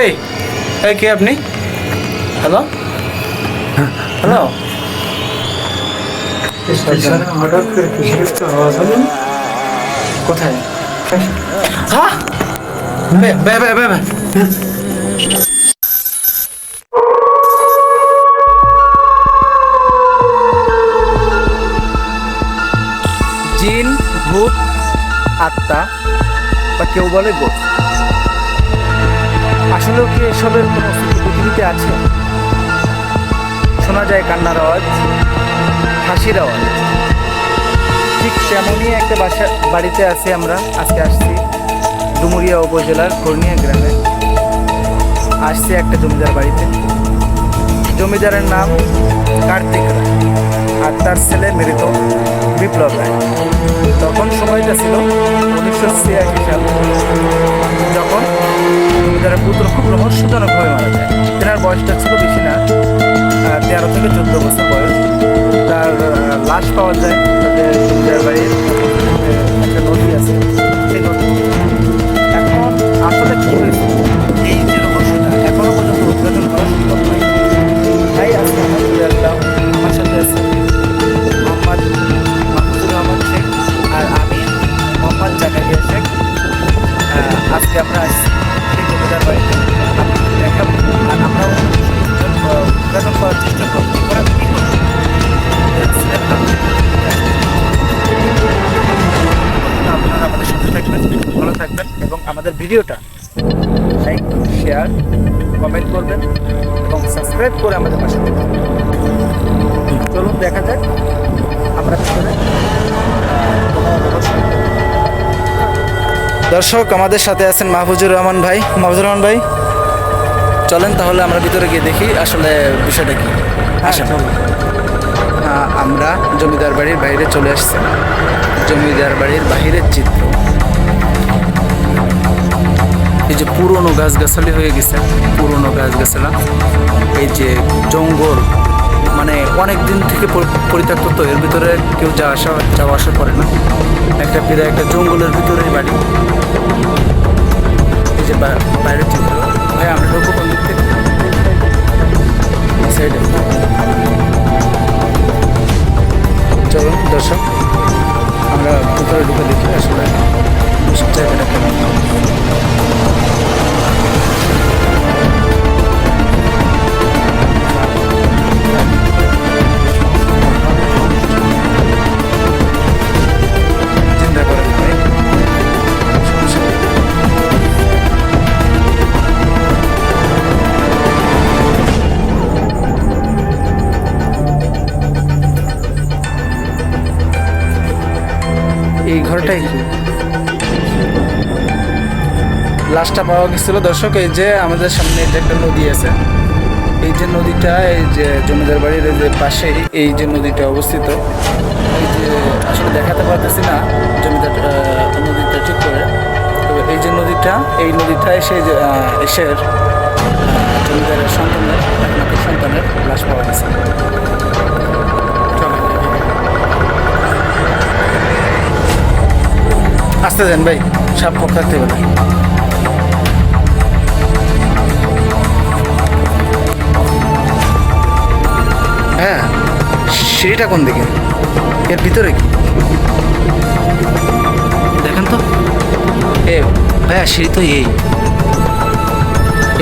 এই কে আপনি? হ্যালো হ্যালো কোথায়? হ্যাঁ? বে। জিন, ভূত, আত্মা, বা কেউ বলে গো আসলেও কি এসবের কোনো পৃথিবীতে আছে? শোনা যায় কান্নার আওয়াজ, হাসির আওয়াজ। ঠিক তেমনই একটা বাসা, বাড়িতে আছি আমরা, আজকে আসছি ডুমুরিয়া উপজেলার কর্নিয়া গ্রামে। আসছি একটা জমিদার বাড়িতে। জমিদারের নাম কার্তিক রায় আর তার ছেলে মৃত বিপ্লব রায়। তখন সময়টা ছিল উনিশশো ছিয়াশি সাল। পুত্র খুব রহস্যজনকভাবে মারা যায়। তেনার বয়সটা ছিল বেশি না তেরো থেকে চোদ্দ বছর বয়স। তার লাশ পাওয়া যায় তাদের জমিদার বাড়ির একটা নদী আছে। সেই নদী। এখন আসলে কি হয়েছে? এই যে রহস্যটা এখনও পর্যন্ত উদ্ঘাটন করা সম্ভব নয় তাই আজকে আমার সাথে আছে মোহাম্মদ মাহমুদুর রহমান শেখ আর আমি মোহাম্মদ জাকারিয়া শেখ। আজকে আমরা ভিডিওটা লাইক শেয়ার কমেন্ট করবেন এবং সাবস্ক্রাইব করে আমাদের পাশে থাকবেন। চলুন দেখা যাক আমরা ভিতরে দর্শক আমাদের সাথে আছেন মাহফুজুর রহমান ভাই। মাহফুজুর রহমান ভাই চলেন তাহলে আমরা ভিতরে গিয়ে দেখি আসলে বিষয়টা কি। আসেন। আহ, আমরা জমিদার বাড়ির বাইরে চলে আসছি। জমিদার বাড়ির বাহিরের চিত্র। যে পুরনো গাছগাছালি হয়ে গেছে, পুরনো গাছগাছালা, এই যে জঙ্গল মানে অনেক দিন থেকে পরিত্যক্ত তো, এর ভিতরে কেউ যা আসা, যাওয়া আসা করে না। একটা প্রায় একটা জঙ্গলের ভিতরেই বাড়ি। এই যে বাইরের চিত্র। ভাই আমরা ঢুকবো কোন দিক থেকে? সাইডে। চলুন দর্শক, আমরা ভিতরে ঢুকে দেখি আসলে জায়গাটা কেমন। লাশটা পাওয়া গেছিল। দর্শক, এই যে আমাদের সামনে যে একটা নদী আছে, এই যে নদীটা, এই যে জমিদার বাড়ির যে পাশেই এই যে নদীটা অবস্থিত, এই যে আসলে দেখাতে পারতেছি না জমিদার নদীটা ঠিক করে। তবে এই যে নদীটা, এই নদীটা এসে এসের জমিদারের সন্তানের, একমাত্র সন্তানের লাশ পাওয়া গেছে। আসতে দেন ভাই, সাপ থাকতে পারে সিঁড়িটা কোন দিকে? এর ভিতরে কি? দেখেন তো। এ ভাইয়া সিঁড়ি তো এই।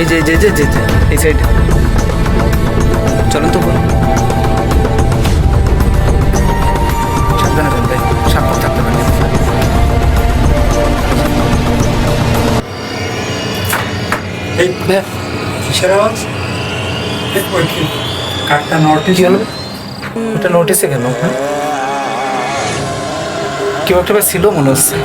এই যে যে যে যে এই সাইড চলেন তো। সাবধানে যান ভাই থাকতে পারে এই ভাইয়া কিসের আওয়াজ? এই ওই কি? কাঠটা নটি কি ওটা নোটিসে হ্যাঁ কেউ একটা ছিল মনে হচ্ছে।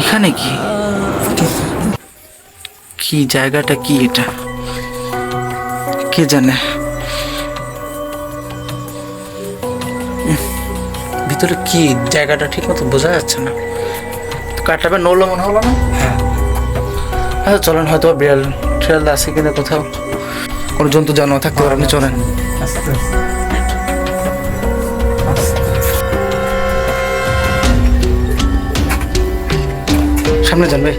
এখানে কি? কি জায়গাটা কি এটা? কে জানে? ভিতরে কি জায়গাটা ঠিক মতো বোঝা যাচ্ছে না। কাটাবে নড়লো মনে হলো না? হ্যাঁ। আচ্ছা চলেন হয়তো বিড়াল টিড়াল আছে কিনা কোথাও। কোনো জন্তু জানোয়ার থাকতে পারে আপনি চলেন। সামনে যান ভাই।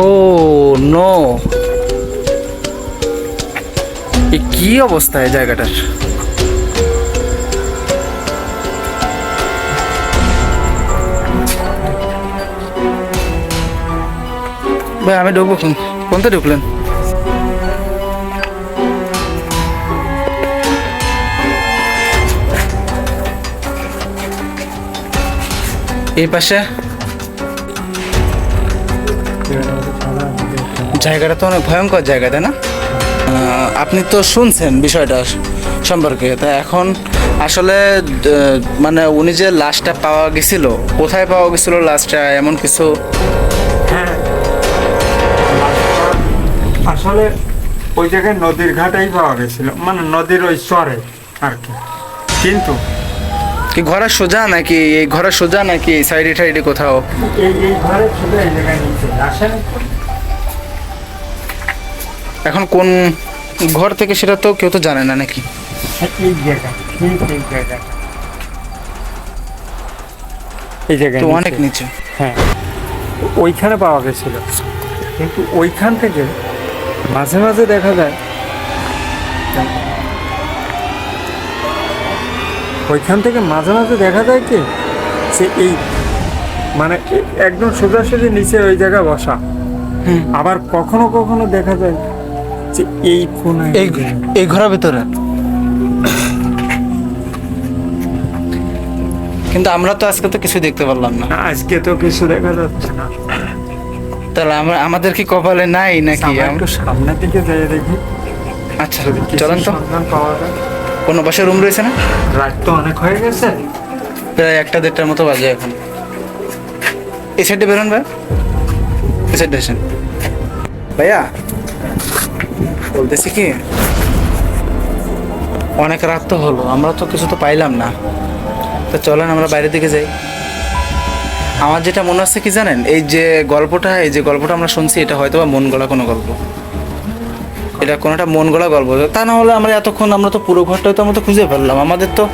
Oh, no. কি অবস্থা এই জায়গাটার? ভাই, আমি ঢুকবো কোন কোনটা ঢুকলেন? এই পাশে? জায়গাটা তো অনেক ভয়ঙ্কর জায়গা, তাই না? আপনি তো শুনছেন বিষয়টা সম্পর্কে। তা এখন আসলে মানে উনি যে লাশটা পাওয়া গেছিল কোথায় পাওয়া গেছিল লাশটা এমন কিছু? হ্যাঁ। আসলে ওই জায়গায় নদীর ঘাটেই পাওয়া গেছিল মানে নদীর ওই চরে আর কি। কিন্তু কি ঘরের সোজা নাকি এই ঘরের সোজা নাকি সাইডে টাইডে কোথাও? এই ঘরে ছিল এই জায়গায় নিচে। আসেন। এখন কোন ঘর থেকে সেটা তো কেউ তো জানে না নাকি? এই জায়গায় তো অনেক নিচে। হ্যাঁ। ওইখানে পাওয়া গেছিল। কিন্তু ওইখান থেকে মাঝে মাঝে দেখা যায় ওইখান থেকে মাঝে মাঝে দেখা যায় কি যে এই মানে একদম সোজাসুজি নিচে ওই জায়গায় বসা। আবার কখনো কখনো দেখা যায় যে এই কোনায় এই এই ঘরের ভিতরে। কিন্তু আমরা তো আজকে তো কিছু দেখতে পারলাম না। আজকে তো কিছু দেখা যাচ্ছে না। তাহলে আমরা আমাদের কি কপালে নাই নাকি? আমরা একটু সামনের দিকে যাই দেখি। আচ্ছা চলেন তো। কোনো পাশে রুম রয়েছে না? রাত তো অনেক হয়ে গেছে। প্রায় একটা দেড়টার মতো বাজে এখন। এই সাইডে বেরোন ভাই। এই সাইডে আসেন। ভাইয়া বলতেছি কি? অনেক রাত তো হলো আমরা তো কিছু তো পাইলাম না। তো চলেন আমরা বাইরের দিকে যাই। আমার যেটা মনে হচ্ছে কি জানেন এই যে গল্পটা এই যে গল্পটা আমরা শুনছি এটা হয়তো বা মন গড়া কোনো গল্প। এটা কোনোটা মন গলা গল্প। তা না হলে আমরা এতক্ষণ আমরা তো পুরো ঘরটা তো আমরা তো খুঁজে ফেললাম। আমাদের তো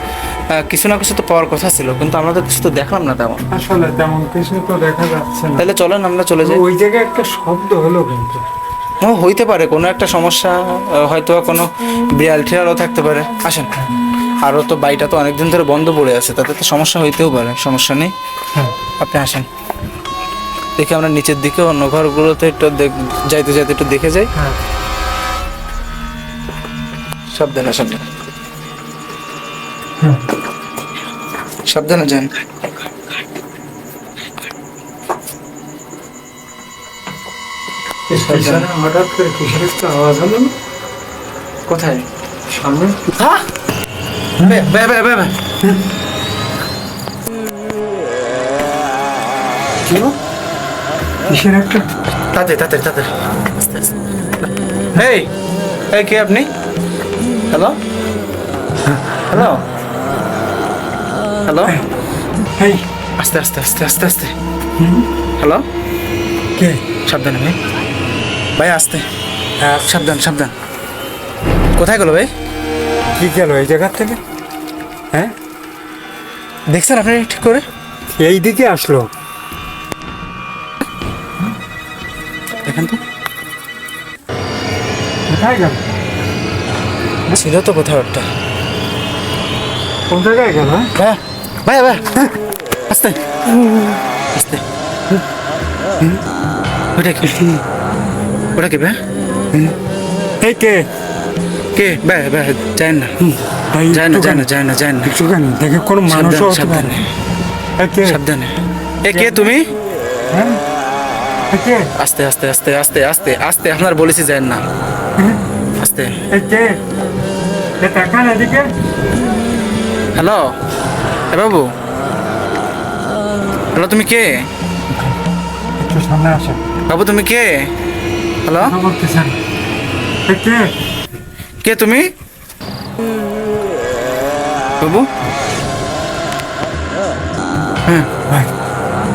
কিছু না কিছু তো পাওয়ার কথা ছিল কিন্তু আমরা তো কিছু তো দেখলাম না তেমন। আসলে তেমন কিছু তো দেখা যাচ্ছে না। তাহলে চলেন আমরা চলে যাই। ওই জায়গায় একটা শব্দ হলো কিন্তু। হইতে পারে কোনো একটা সমস্যা হয়তো কোনো বিড়াল টিড়ালও থাকতে পারে। আসেন আরও তো বাড়িটা তো অনেকদিন ধরে বন্ধ পড়ে আছে তাতে তো সমস্যা হইতেও পারে সমস্যা নেই। হ্যাঁ। আপনি আসেন। দেখি আমরা নিচের দিকে অন্য ঘরগুলোতে একটু দেখ- যাইতে যাইতে একটু দেখে যাই। হ্যাঁ। সাবধানে সাবধানে সাবধানে যান। হঠাৎ করে কিসের একটা আওয়াজ হলো কোথায়? সামনে? হ্যাঁ। বে বে বে বে বে। কি কিসের একটা? আস্তে এই এই কে আপনি? হ্যালো? হ্যালো? হ্যালো? এই আস্তে আস্তে আস্তে আস্তে আস্তে। হ্যালো? কে? সাবধানে ভাই। ভাই আসতে। হ্যাঁ সাবধান সাবধান। কোথায় গেলো ভাই? কি গেল এই জায়গার থেকে? হ্যাঁ? দেখছেন আপনি ঠিক করে? এই দিকে আসলো। দেখেন তো কোথায় গেল? ছিল তো কোথাও একটা। কোন জায়গায় গেল হ্যাঁ? ভাই ভাই। ভাই আস্তে। আস্তে। ওটা কি? ওটা কি ভাই? এই কে? কে? ভাই ভাই যায় না। ভাই যায় না যায় না যায় না যায় না। একটু কেন দেখে কোনো মানুষ সাবধানে, সাবধানে। কে? সাবধানে। এ কে তুমি? হ্যাঁ? কে? আস্তে আস্তে আস্তে আস্তে আস্তে আস্তে। আপনার বলেছি যায় না। আস্তে। কে? হ্যালো? এ বাবু? হ্যালো তুমি কে? সামনে বাবু তুমি কে? হ্যালো কে? তুমি? বাবু? হ্যাঁ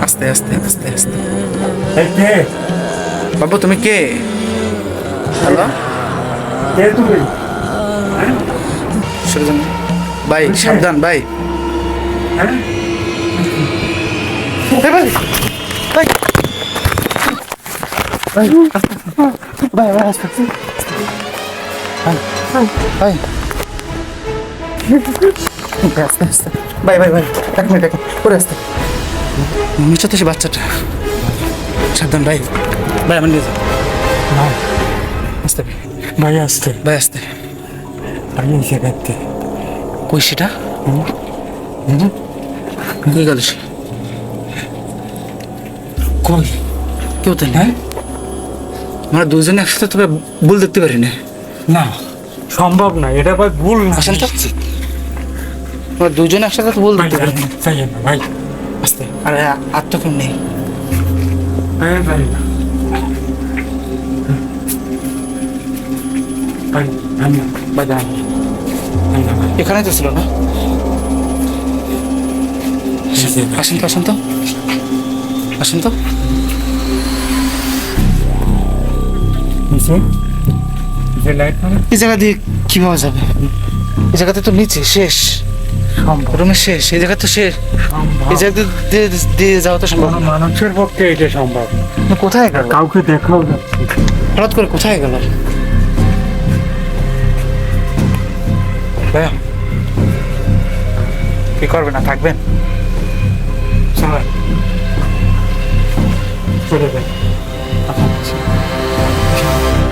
আস্তে আস্তে আস্তে আস্তে। বাবু তুমি কে? হ্যালো কে তুমি? সরে যান ভাই সাবধান ভাই। হ্যাঁ? ভাই। ভাই ভাই ভাই আস্তে। ভাই ভাই আস্তে আস্তে ভাই ভাই ভাই এক মিনিট এক করে আসতে নিচে তো সে বাচ্চাটা সাবধান ভাই ভাই আমার নিয়ে যাও না আসতে ভাই আসতে ভাই আসতে ভাই এই জায়গাতে কই সেটা কি গেল সে কই কেউ তো নেই আমরা দুজনে একসাথে তবে ভুল দেখতে পারি না না সম্ভব না এটা ভাই ভুল না। আসেন তো আমরা দুজনে একসাথে তো ভুল দেখতে পারি না ভাই আস্তে আরে আর তো কেউ নেই। এখানে তো ছিল না? এই জায়গা। আসেন তো আসেন তো। আসেন তো। নিচে যে লাইট মানে? এই জায়গা দিয়ে কীভাবে যাবে? এই জায়গাতে তো নিচে শেষ। সম্ভব। রুমের শেষ এই জায়গা তো শেষ। এই জায়গা দিয়ে যাওয়া তো সম্ভব মানুষের পক্ষে এটা সম্ভব। না কোথায় গেল? কাউকে দেখাও হঠাৎ করে কোথায় গেল? ভাইয়া কি করবে না থাকবেন? চলে।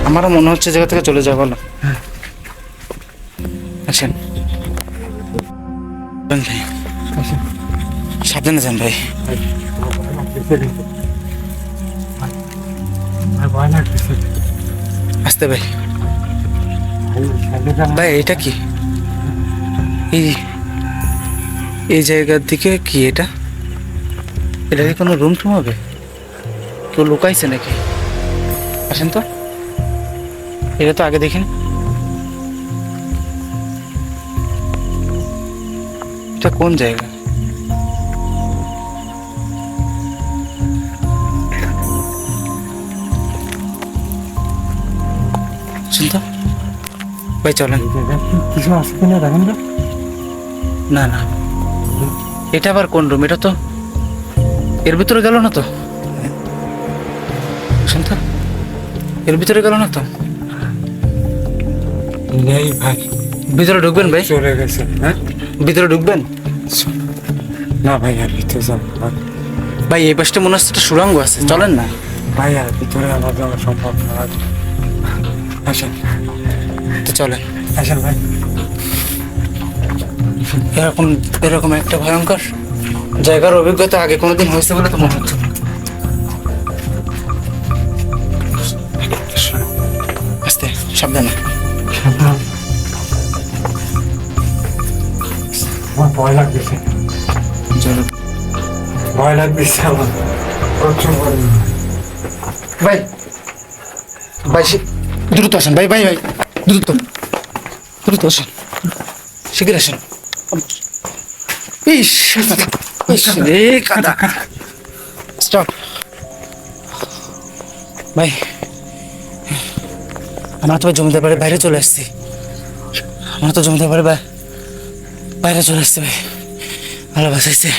আমারও মনে হচ্ছে জায়গা থেকে চলে যাব না আছেন যান ভাই। সাবধানে যান ভাই। আসতে ভাই। ভাই ভাই এটা কি? এই এই জায়গার দিকে কি এটা? এটা কি কোনো রুম টুম হবে? কেউ লুকাইছে নাকি? আসেন তো। এটা তো আগে দেখিনি। এটা কোন জায়গা? শুন তো ভাই চলেন। কিছু আছে কিনা দেখেন না না। এটা আবার কোন রুম এটা তো এর ভিতরে গেল না তো? শুনতো এর ভিতরে গেল না তো? নেই ভাই। ভিতরে ঢুকবেন ভাই? চলে গেছে হ্যাঁ? ভিতরে ঢুকবেন? না ভাই আর ভিতরে যাব ভাই এই পাশটা মনে হচ্ছে একটা সুড়ঙ্গ আছে চলেন না। ভাই আর ভিতরে আমার যাওয়া সম্ভব না। আসেন। তো চলেন। আসেন ভাই। এরকম এরকম একটা ভয়ঙ্কর জায়গার অভিজ্ঞতা আগে কোনোদিন হয়েছে বলে তো মনে হচ্ছে ভয় লাগতেছে। ভয় লাগতেছে আমার। প্রচুর। ভাই ভাই দ্রুত আসেন, ভাই ভাই ভাই, দ্রুত। দ্রুত আসেন। শিগগির আসেন। ইস ইস রে স্টপ। ভাই আমরা তো জমিদার বাড়ির বাইরে চলে আসছি। আমরা তো জমিদার বাড়ির বাই- বাইরে চলে আসছে ভাই। ভালো বাসাইছে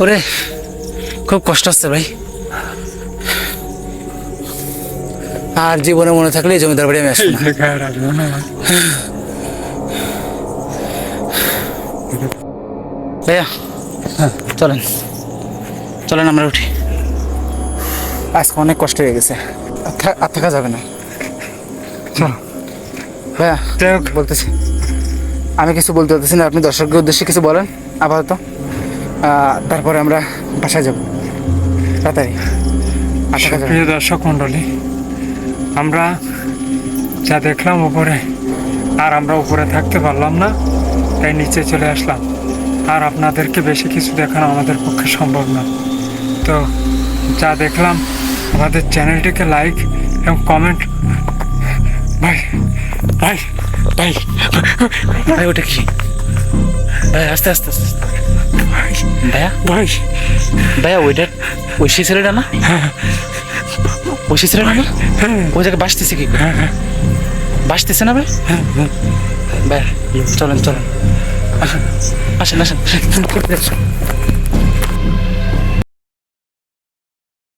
ওরে খুব কষ্ট হচ্ছে ভাই। আর জীবনে মনে থাকলে জমিদার বাড়ি আমি আসব। ভাইয়া হ্যাঁ। চলেন। চলেন আমরা উঠি। আজকে অনেক কষ্ট হয়ে গেছে। আর থাকা যাবে না। ভাইয়া বলতেছি। আমি কিছু বলতে পারতেছি না আপনি দর্শকের উদ্দেশ্যে কিছু বলেন আপাতত। তারপরে আমরা বাসায় যাব। তাড়াতাড়ি। থাকা প্রিয় দর্শক মণ্ডলী আমরা যা দেখলাম উপরে আর আমরা উপরে থাকতে পারলাম না তাই নিচে চলে আসলাম। আর আপনাদেরকে বেশি কিছু দেখানো আমাদের পক্ষে সম্ভব না। তো যা দেখলাম আমাদের চ্যানেলটিকে লাইক এবং কমেন্ট ভাই ভাই ভাই ভাই ওটা কি? ভাই আস্তে আস্তে আস্তে আস্তে। ভাই। ভাইয়া? ভাই। ভাইয়া ওইটা ওই সেই ছেলেটা না? ওই সেই ছেলেটা না? হ্যাঁ। ওই জায়গায় বাসতেছে কি? হ্যাঁ হ্যাঁ। বাসতেছে না ভাই? হ্যাঁ হ্যাঁ। ভাই চলেন চলেন। আসেন আসেন আসেন।